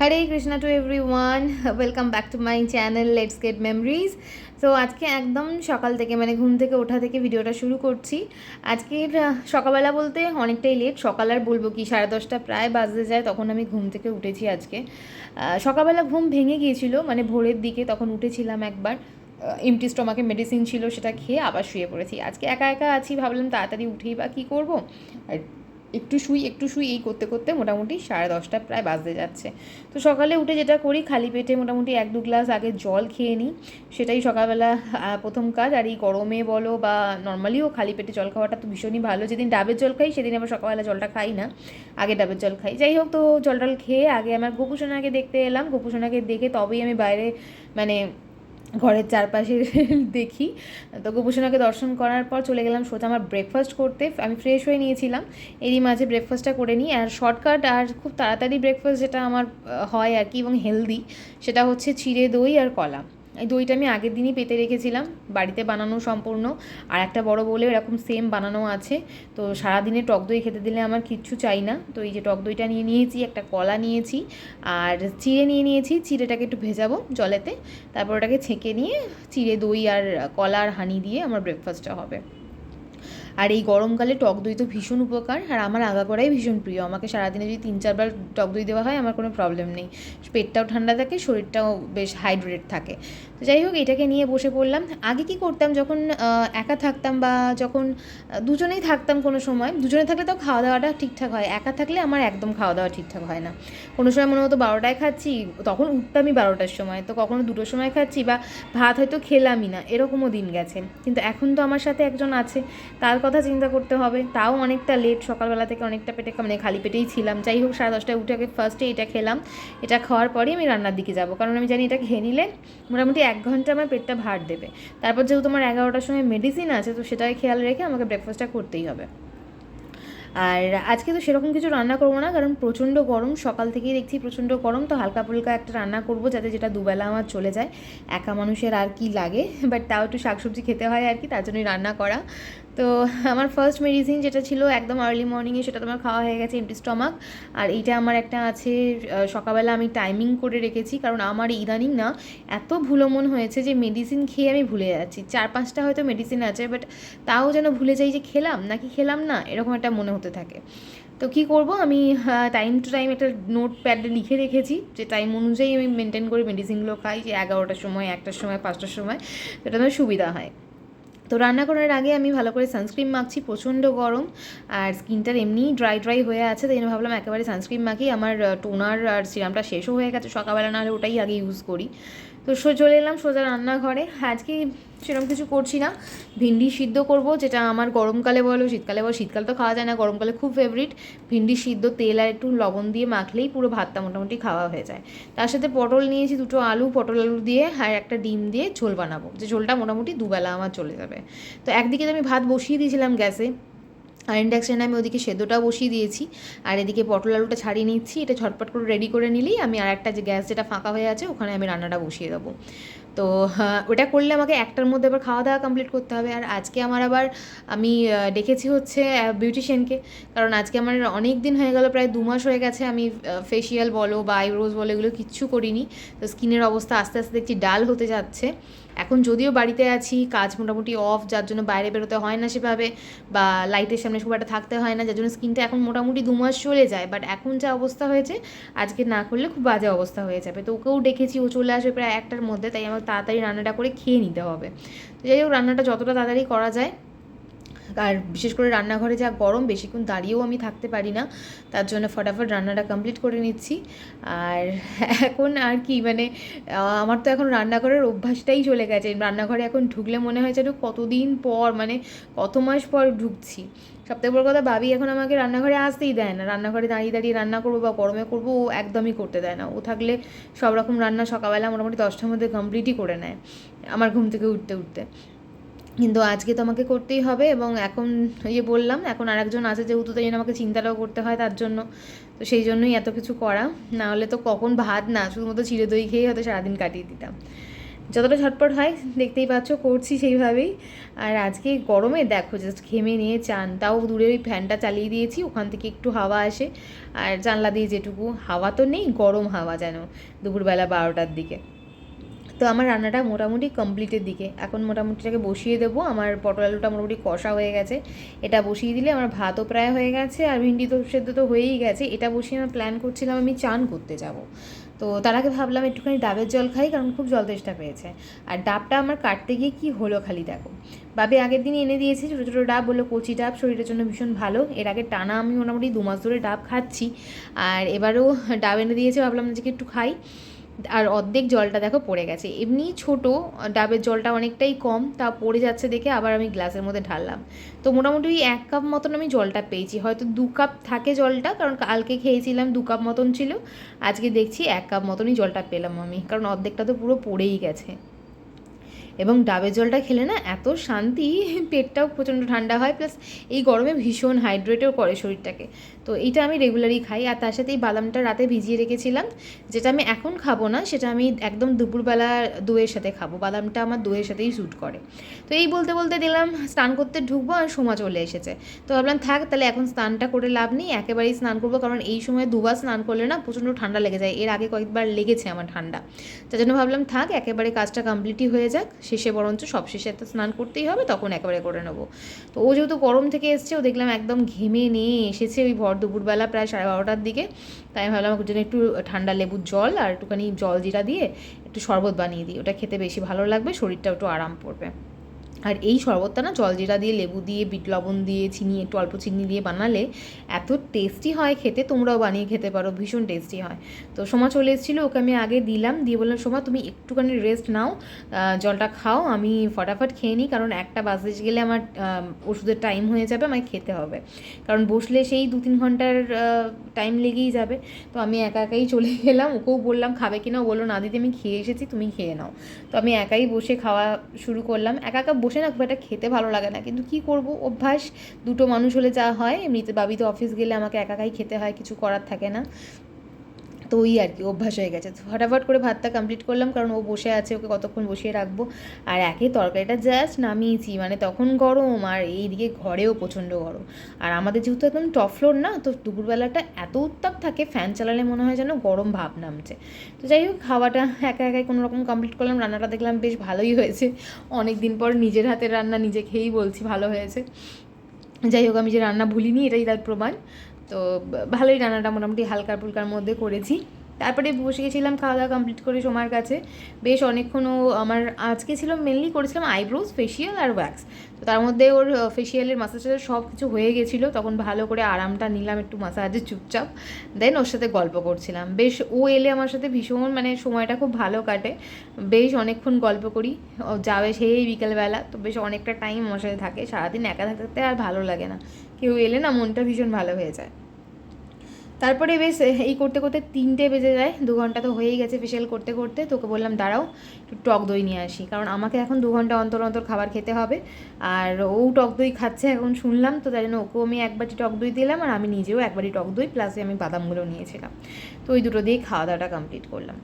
Hare Krishna to everyone welcome back to my channel let's get memories তো আজকে একদম সকাল থেকে মানে ঘুম থেকে ওঠা থেকে ভিডিওটা শুরু করছি। আজকের সকালবেলা বলতে অনেকটাই লেট সকাল আর বলব কি, সাড়ে দশটা প্রায় বাজতে যায়, তখন আমি ঘুম থেকে উঠেছি আজকে। সকালবেলা ঘুম ভেঙে গিয়েছিল মানে ভোরের দিকে তখন উঠেছিলাম একবার। এমটি স্টমাকে মেডিসিন ছিল, সেটা খেয়ে আবার শুয়ে পড়েছি। আজকে একা একা আছি, ভাবলাম তাড়াতাড়ি উঠেই বা কী করব? আর একটু শুই একটু শুই, এই করতে করতে মোটামুটি সাড়ে দশটা প্রায় বাজতে যাচ্ছে। তো সকালে উঠে যেটা করি, খালি পেটে মোটামুটি এক দু গ্লাস আগে জল খেয়ে নিই। সেটাই সকালবেলা প্রথম কাজ। আর এই গরমে বলো বা নর্মালিও খালি পেটে জল খাওয়াটা তো ভীষণই ভালো। যেদিন ডাবের জল খাই, সেদিন আবার সকালবেলা জলটা খাই না। আগে ডাবের জল খাই। যাই হোক, তো জল টল খেয়ে আগে আমার গোপুসোনাকে দেখতে এলাম। গোপুসোনাকে দেখে তবেই আমি বাইরে মানে ঘরের চারপাশে দেখি। তো গোপুসোনাকে দর্শন করার পর চলে গেলাম সোজা আমার ব্রেকফাস্ট করতে। আমি ফ্রেশ হয়ে নিয়েছিলাম। এরই মাঝে ব্রেকফাস্টটা করে নিই। আর শর্টকাট আর খুব তাড়াতাড়ি ব্রেকফাস্ট যেটা আমার হয় আর কি এবং হেলদি সেটা হচ্ছে চিড়ে দই আর কলা। এই দইটা আমি আগের দিনই পেতে রেখেছিলাম, বাড়িতে বানানো সম্পূর্ণ। আর একটা বড় বলে এরকম সেম বানানো আছে। তো সারাদিনে টক দই খেতে দিলে আমার কিচ্ছু চাই না। তো এই যে টক দইটা নিয়ে নিয়েছি, একটা কলা নিয়েছি, আর চিড়ে নিয়ে নিয়েছি। চিড়েটাকে একটু ভেজাবো জলেতে। তারপর ওটাকে ছেঁকে নিয়ে চিড়ে দই আর কলা আর হানি দিয়ে আমার ব্রেকফাস্টটা হবে। আর এই গরমকালে টক দই তো ভীষণ উপকার, আর আমার আগাগোড়াই ভীষণ প্রিয়। আমাকে সারাদিনে যদি তিন চারবার টক দই দেওয়া হয়, আমার কোনো প্রবলেম নেই। পেটটাও ঠান্ডা থাকে, শরীরটাও বেশ হাইড্রেট থাকে। তো যাই হোক, এটাকে নিয়ে বসে পড়লাম। আগে কি করতাম, যখন একা থাকতাম বা যখন দুজনেই থাকতাম কোনো সময়, দুজনে থাকলে তো খাওয়া দাওয়াটা ঠিকঠাক হয়। একা থাকলে আমার একদম খাওয়া দাওয়া ঠিকঠাক হয় না। কোনো সময় মনে হতো বারোটায় খাচ্ছি, তখন উঠতামই বারোটার সময়। তো কখনো দুটোর সময় খাচ্ছি বা ভাত হয়তো খেলামই না, এরকমও দিন গেছে। কিন্তু এখন তো আমার সাথে একজন আছে, তার কথা চিন্তা করতে হবে। তাও অনেকটা লেট সকালবেলা থেকে অনেকটা পেটে মানে খালি পেটেই ছিলাম। যাই হোক, সাড়ে দশটায় উঠে আগে ফার্স্টে এটা খেলাম। এটা খাওয়ার পরেই আমি রান্নার দিকে যাব। কারণ আমি জানি এটা খেয়ে নিলে মোটামুটি এক ঘণ্টা আমার পেটটা ভার দেবে। তারপর যেহেতু আমার এগারোটার সময় মেডিসিন আছে, তো সেটাকে খেয়াল রেখে আমাকে ব্রেকফাস্টটা করতেই হবে। আর আজকে তো সেরকম কিছু রান্না করব না, কারণ প্রচণ্ড গরম। সকাল থেকেই দেখছি প্রচণ্ড গরম। তো হালকা ফুলকা একটা রান্না করব যাতে যেটা দুবেলা আমার চলে যায়। একা মানুষের আর কি লাগে বাট তাও একটু শাকসবজি খেতে হয় আর কি, তার জন্যই রান্না করা। তো আমার ফার্স্ট মেডিসিন যেটা ছিল একদম আর্লি মর্নিংয়ে সেটা তোমার খাওয়া হয়ে গেছে এমটি স্টমাক আর এইটা আমার একটা আছে সকালবেলা আমি টাইমিং করে রেখেছি, কারণ আমার ইদানিং না এত ভুলোমন হয়েছে যে মেডিসিন খেয়ে আমি ভুলে যাচ্ছি। চার পাঁচটা হয়তো মেডিসিন আছে বাট তাও যেন ভুলে যাই যে খেলাম, নাকি খেলাম না, এরকম একটা মনে হতে থাকে। তো কি করব? আমি টাইম টু টাইম একটা নোট প্যাডে লিখে রেখেছি, যে টাইম অনুযায়ী আমি মেনটেন করে মেডিসিনগুলো খাই, যে এগারোটার সময়, একটার সময়, পাঁচটার সময়, সেটা আমার সুবিধা হয়। তো রান্না করার আগে আমি ভালো করে সানস্ক্রিন মাখছি, প্রচণ্ড গরম, আর স্কিনটার এমনিই ড্রাই ড্রাই হয়ে আছে, তাই জন্য ভাবলাম একেবারে সানস্ক্রিন মাখি। আমার টোনার আর সিরামটা শেষও হয়ে গেছে, সকালবেলা না হলে ওটাই আগে ইউজ করি। তো সো চলে এলাম সোজা রান্নাঘরে। আজকে সেরকম কিছু করছি না। ভিন্ডি সিদ্ধ করব, যেটা আমার গরমকালে বলো, শীতকালে বলো, শীতকাল তো খাওয়া যায় না, গরমকালে খুব ফেভারিট ভিন্ডি সিদ্ধ, তেল আর একটু লবণ দিয়ে মাখলেই পুরো ভাতটা মোটামুটি খাওয়া হয়ে যায়। তার সাথে পটল নিয়েছি দুটো আলু, পটল আলু দিয়ে আর একটা ডিম দিয়ে ঝোল বানাবো। যে ঝোলটা মোটামুটি দুবেলা আমার চলে যাবে। তো একদিকে তো আমি ভাত বসিয়ে দিয়েছিলাম গ্যাসে। আর ইন্ডাকশানে আমি ওদিকে সেদ্ধটা বসিয়ে দিয়েছি। আর এদিকে পটল আলুটা ছাড়িয়ে নিচ্ছি। এটা ঝটপট করে রেডি করে নিলেই আমি আর একটা যে গ্যাস যেটা ফাঁকা হয়ে আছে, ওখানে আমি রান্নাটা বসিয়ে দেবো। তো ওটা করলে আমাকে একটার মধ্যে আবার খাওয়া দাওয়া কমপ্লিট করতে হবে। আর আজকে আমার আবার আমি ডেকেছি হচ্ছে বিউটিশিয়ানকে কারণ আজকে আমার অনেক দিন হয়ে গেল, প্রায় দু মাস হয়ে গেছে আমি ফেসিয়াল বলো বা আইব্রোজ বলো এগুলো কিচ্ছু করিনি। তো স্কিনের অবস্থা আস্তে আস্তে দেখছি ডাল হতে যাচ্ছে। এখন যদিও বাড়িতে আছি, কাজ মোটামুটি অফ যার জন্য বাইরে বেরোতে হয় না সেভাবে বা লাইটের সামনে খুব একটা থাকতে হয় না, যার জন্য স্কিনটা এখন মোটামুটি দু মাস চলে যায়। বাট এখন যা অবস্থা হয়েছে, আজকে না করলে খুব বাজে অবস্থা হয়ে যাবে। তো ওকেও ডেকেছি, ও চলে আসবে প্রায় একটার মধ্যে, তাই আমার তাড়াতাড়ি রান্নাটা করে খেয়ে নিতে হবে। তো যাই হোক, রান্নাটা যতটা তাড়াতাড়ি করা যায় আর বিশেষ করে রান্নাঘরে যা গরম, বেশিক্ষণ দাঁড়িয়েও আমি থাকতে পারি না। তার জন্য ফটাফট রান্নাটা কমপ্লিট করে নিচ্ছি। আর এখন আর কি মানে আমার তো এখন রান্নাঘরের অভ্যাসটাই চলে গেছে। রান্নাঘরে এখন ঢুকলে মনে হয় যেন কতদিন পর মানে কত মাস পর ঢুকছি। সবথেকে বড় কথা, ভাবি এখন আমাকে রান্নাঘরে আসতেই দেয় না। রান্নাঘরে দাঁড়িয়ে দাঁড়িয়ে রান্না করব বা গরমে করব, ও একদমই করতে দেয় না। ও থাকলে সব রকম রান্না সকালবেলা মোটামুটি দশটার মধ্যে কমপ্লিটই করে নেয়, আমার ঘুম থেকে উঠতে উঠতে। কিন্তু আজকে তো আমাকে করতেই হবে এবং এখন ইয়ে বললাম, এখন আরেকজন আছে যেহেতু তাই জন্য আমাকে চিন্তাটাও করতে হয় তার জন্য। তো সেই জন্যই এত কিছু করা। না হলে তো কখন ভাত না, শুধুমাত্র চিড়ে দই খেয়েই হয়তো সারাদিন কাটিয়ে দিতাম। যতটা ঝটপট হয়, দেখতেই পাচ্ছ করছি সেইভাবেই। আর আজকে গরমে দেখো জাস্ট ঘেমে নিয়ে চান, তাও দূরে ওই ফ্যানটা চালিয়ে দিয়েছি, ওখান থেকে একটু হাওয়া আসে। আর জানলা দিয়ে যেটুকু, হাওয়া তো নেই, গরম হাওয়া যেন, দুপুরবেলা বারোটার দিকে। তো আমার রান্নাটা মোটামুটি কমপ্লিটের দিকে। এখন মোটামুটি এটাকে বসিয়ে দেবো। আমার পটল আলুটা মোটামুটি কষা হয়ে গেছে। এটা বসিয়ে দিলে আমার ভাতও প্রায় হয়ে গেছে আর ভিন্ডি তো সেদ্ধ তো হয়েই গেছে। এটা বসিয়ে আমি প্ল্যান করছিলাম আমি চান করতে যাব। তো তার আগে ভাবলাম একটুখানি ডাবের জল খাই, কারণ খুব জল তেষ্টা পেয়েছে। আর ডাবটা আমার কাটতে গিয়ে কি হলো খালি দেখো। বাবে আগের দিন এনে দিয়েছি ছোটো ছোটো ডাব, বলল কচি ডাব, শরীরের জন্য ভীষণ ভালো। এর আগে টানা আমি মোটামুটি দু মাস ধরে ডাব খাচ্ছি। আর এবারেও ডাব এনে দিয়েছে, ভাবলাম যে একটু খাই। আর অর্ধেক জলটা দেখো পড়ে গেছে। এমনি ছোট, ডাবের জলটা অনেকটাই কম, তা পড়ে যাচ্ছে দেখে আবার আমি গ্লাসের মধ্যে ঢাললাম। তো মোটামুটি ওই এক কাপ মতন আমি জলটা পেয়েছি। হয়তো দু কাপ থাকে জলটা, কারণ কালকে খেয়েছিলাম দু কাপ মতন ছিল। আজকে দেখছি এক কাপ মতনই জলটা পেলাম আমি, কারণ অর্ধেকটা তো পুরো পড়েই গেছে। এবং ডাবের জলটা খেলে না এত শান্তি, পেটটাও প্রচণ্ড ঠান্ডা হয় প্লাস এই গরমে ভীষণ হাইড্রেটও করে শরীরটাকে। তো এইটা আমি রেগুলারই খাই, আর তার সাথে এই বাদামটা রাতে ভিজিয়ে রেখেছিলাম, যেটা আমি এখন খাব না, সেটা আমি একদম দুপুরবেলা দইয়ের সাথে খাব, বাদামটা আমার দইয়ের সাথেই স্যুট করে। তো এই বলতে বলতে দিলাম, স্নান করতে ঢুকবো আর সময় চলে এসেছে। তো ভাবলাম থাক, তাহলে এখন স্নানটা করে লাভ নেই, একেবারেই স্নান করব, কারণ এই সময় দুবার স্নান করলে না প্রচণ্ড ঠান্ডা লেগে যায়, এর আগে কয়েকবার লেগেছে আমার ঠান্ডা। তার জন্য ভাবলাম থাক, একেবারে কাজটা কমপ্লিটই হয়ে যাক শেষে বরঞ্চ সব শেষে তো স্নান করতেই হবে, তখন একেবারে করে নেব। তো ও যেহেতু গরম থেকে এসছে, ও দেখলাম একদম ঘেমে নিয়ে এসেছে ওই ভর দুপুরবেলা প্রায় সাড়ে বারোটার দিকে। তাই আমি ভাবলাম ওর জন্য একটু ঠান্ডা লেবুর জল আর একটুখানি জল জিরা দিয়ে একটু শরবত বানিয়ে দিই। ওটা খেতে বেশি ভালো লাগবে, শরীরটাও একটু আরাম পড়বে আর এই শরবতটা না জলজিরা দিয়ে, লেবু দিয়ে, বিট লবণ দিয়ে, চিনি, একটু অল্প চিনি দিয়ে বানালে এত টেস্টি হয় খেতে, তোমরাও বানিয়ে খেতে পারো, ভীষণ টেস্টি হয়। তো সোমা চলে এসেছিল, ওকে আমি আগে দিলাম, দিয়ে বললাম, সোমা তুমি একটুখানি রেস্ট নাও জলটা খাও, আমি ফটাফট খেয়ে নিই, কারণ একটা বাজে গেলে আমার ওষুধের টাইম হয়ে যাবে, আমায় খেতে হবে। কারণ বসলে সেই দু তিন ঘণ্টার টাইম লেগেই যাবে। তো আমি একা একাই চলে গেলাম, ওকেও বললাম, খাবে কিনা? বলল, না দিদি, আমি খেয়ে এসেছি, তুমি খেয়ে নাও। তো আমি একাই বসে খাওয়া শুরু করলাম। একা একা বসে না, খুব একটা খেতে ভালো লাগে না। কিন্তু কি করব? অভ্যাস, দুটো মানুষ হলে যা হয়, এমনিতে বাবি তো অফিস গেলে আমাকে একাকাই খেতে হয়, কিছু করার থাকে না। তো ওই আর কি, অভ্যাস হয়ে গেছে। ফটাফট করে ভাতটা কমপ্লিট করলাম, কারণ ও বসে আছে, ওকে কতক্ষণ বসিয়ে রাখব। আর একে তরকারিটা জাস্ট নামিয়েছি মানে তখন গরম, আর এইদিকে ঘরেও প্রচণ্ড গরম। আর আমাদের যেহেতু একদম টপ ফ্লোর না, তো দুপুরবেলাটা এত উত্তাপ থাকে ফ্যান চালালে মনে হয় যেন গরম ভাব নামছে। তো যাই হোক, খাওয়াটা একা একাই কোনো রকম কমপ্লিট করলাম, রান্নাটা দেখলাম বেশ ভালোই হয়েছে। অনেক দিন পর নিজের হাতের রান্না নিজে খেয়েই বলছি ভালো হয়েছে। যাই হোক, আমি যে রান্না ভুলিনি, এটাই তার প্রমাণ। তো ভালোই রান্নাটা মোটামুটি হালকা ফুলকার মধ্যে করেছি। তারপরে বসে গেছিলাম, খাওয়া দাওয়া কমপ্লিট করে সময়ের কাছে। বেশ অনেকক্ষণও আমার আজকে ছিল মেনলি করেছিলাম আইব্রোজ ফেসিয়াল আর ওয়্যাক্স তো তার মধ্যে ওর ফেসিয়ালের মাসাজ সব কিছু হয়ে গেছিল, তখন ভালো করে আরামটা নিলাম একটু মাসাজে চুপচাপ। দেন ওর সাথে গল্প করছিলাম। বেশ ও এলে আমার সাথে ভীষণ মানে সময়টা খুব ভালো কাটে। বেশ অনেকক্ষণ গল্প করি। যাবে সেই বিকেলবেলা, তো বেশ অনেকটা টাইম আমার সাথে থাকে। সারাদিন একা থাকতে আর ভালো লাগে না। কেউ এলে না মনটা ভীষণ ভালো হয়ে যায়। তারপরে বেশ এই করতে করতে তিনটে বেজে যায়, দু ঘণ্টা তো হয়েই গেছে ফেশিয়াল করতে করতে, তোকে বললাম দাঁড়াও, একটু টক দই নিয়ে আসি, কারণ আমাকে এখন দু ঘণ্টা অন্তর অন্তর খাবার খেতে হবে, আর ও টক দই খাচ্ছে এখন শুনলাম তো তাই জন্য ওকেও আমি একবারটি টক দই দিলাম, আর আমি নিজেও একবারই টক দই প্লাসে আমি বাদামগুলো নিয়েছিলাম। তো ওই দুটো দিয়ে খাওয়া দাওয়াটা কমপ্লিট করলাম।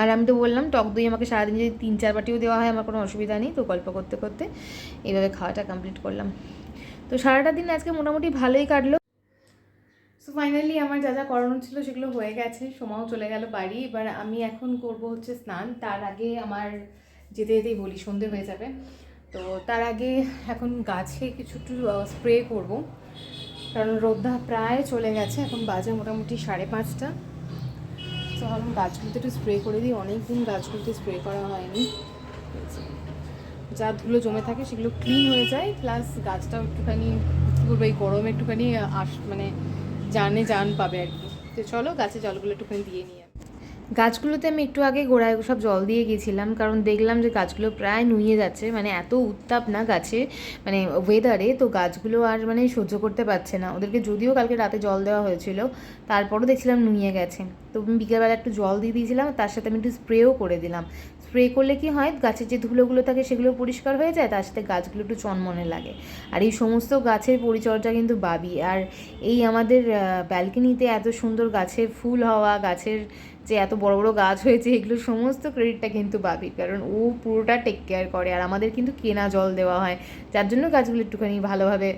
আর আমি তো বললাম, টক দই আমাকে সারাদিন যদি তিন চার বাটিও দেওয়া হয়, আমার কোনো অসুবিধা নেই, তো গল্প করতে করতে এইভাবে খাওয়াটা কমপ্লিট করলাম। তো সারাটা দিন আজকে মোটামুটি ভালোই কাটলো সো ফাইনালি আমার যা যা করানো ছিল সেগুলো হয়ে গেছে। সময়ও চলে গেল বাড়ি। এবার আমি এখন করব হচ্ছে স্নান। তার আগে আমার যেতে যেতেই বলি, সন্ধে হয়ে যাবে। তো তার আগে এখন গাছে কিছু একটু স্প্রে করব। কারণ রোদ্দা প্রায় চলে গেছে। এখন বাজে মোটামুটি সাড়ে পাঁচটা। তো ভাবলাম গাছগুলোতে একটু স্প্রে করে দিই। অনেক দিন গাছগুলোতে স্প্রে করা হয়নি। যা ধুলো জমে থাকে সেগুলো ক্লিন হয়ে যায়। প্লাস গাছটাও একটুখানি কী বলব এই গরমে একটুখানি আস মানে জানে, জান পাবে আর কি। তো চলো গাছে জলগুলো একটুখানি দিয়ে নিয়ে গাছগুলোতে আমি একটু আগে গোড়ায় সব জল দিয়ে গেছিলাম, কারণ দেখলাম যে গাছগুলো প্রায় নুয়ে যাচ্ছে মানে এত উত্তাপ না গাছে মানে ওয়েদারে তো গাছগুলো আর মানে সহ্য করতে পারছে না। ওদেরকে যদিও কালকে রাতে জল দেওয়া হয়েছিল, তারপরও দেখছিলাম নুয়ে গেছে। তো আমি বিকেলবেলা একটু জল দিয়ে দিয়েছিলাম তার সাথে আমি একটু স্প্রেও করে দিলাম। স্প্রে করলে কি হয়? গাছের যে ধুলোগুলো থাকে সেগুলো পরিষ্কার হয়ে যায়, তার সাথে গাছগুলো একটু চনমনে লাগে। আর এই সমস্ত গাছের পরিচর্যা কিন্তু বাবি। আর এই আমাদের ব্যালকনিতে এত সুন্দর গাছের ফুল হওয়া, গাছের যে এত বড় বড় গাছ হয়েছে, এগুলো সমস্ত ক্রেডিটটা কিন্তু বাবি। কারণ ও পুরোটা টেক কেয়ার করে। আর আমাদের কিন্তু কেনা জল দেওয়া হয়। যার জন্য গাছগুলো একটুখানি ভালোভাবে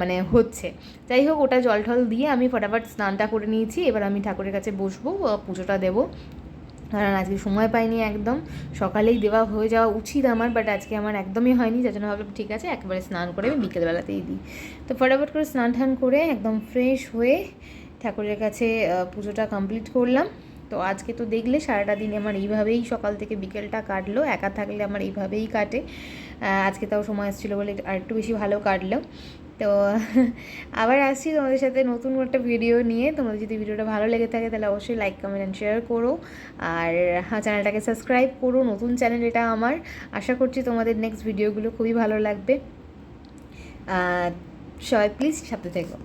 মানে হচ্ছে। যাই হোক, ওটা জল টল দিয়ে আমি ফটাফট স্নানটা করে নিয়েছি। এবার আমি ঠাকুরের কাছে বসবো পুজোটা দেবো। কারণ আজকে সময় পাইনি একদম। সকালেই দেওয়া হয়ে যাওয়া উচিত আমার বাট আজকে আমার একদমই হয়নি, যার জন্য ভাবলাম ঠিক আছে, একেবারে স্নান করে আমি বিকেলবেলাতেই দিই। তো ফটাফট করে স্নান টান করে একদম ফ্রেশ হয়ে ঠাকুরের কাছে পুজোটা কমপ্লিট করলাম। তো আজকে তো দেখলে সারাটা দিন আমার এইভাবেই সকাল থেকে বিকেলটা কাটলো, একা থাকলে আমার এইভাবেই কাটে। আজকে তাও সময় এসেছিল বলে আর একটু বেশি ভালো কাটলো। তো আবার আসছি তোমাদের সাথে নতুন একটা ভিডিও নিয়ে। তোমাদের যদি ভিডিওটা ভালো লেগে থাকে, তাহলে অবশ্যই লাইক কমেন্ট অ্যান্ড শেয়ার করো। আর চ্যানেলটাকে সাবস্ক্রাইব করো, নতুন চ্যানেল এটা আমার। আশা করছি তোমাদের নেক্সট ভিডিওগুলো খুবই ভালো লাগবে। সবাই প্লিজ সাথে থেকো।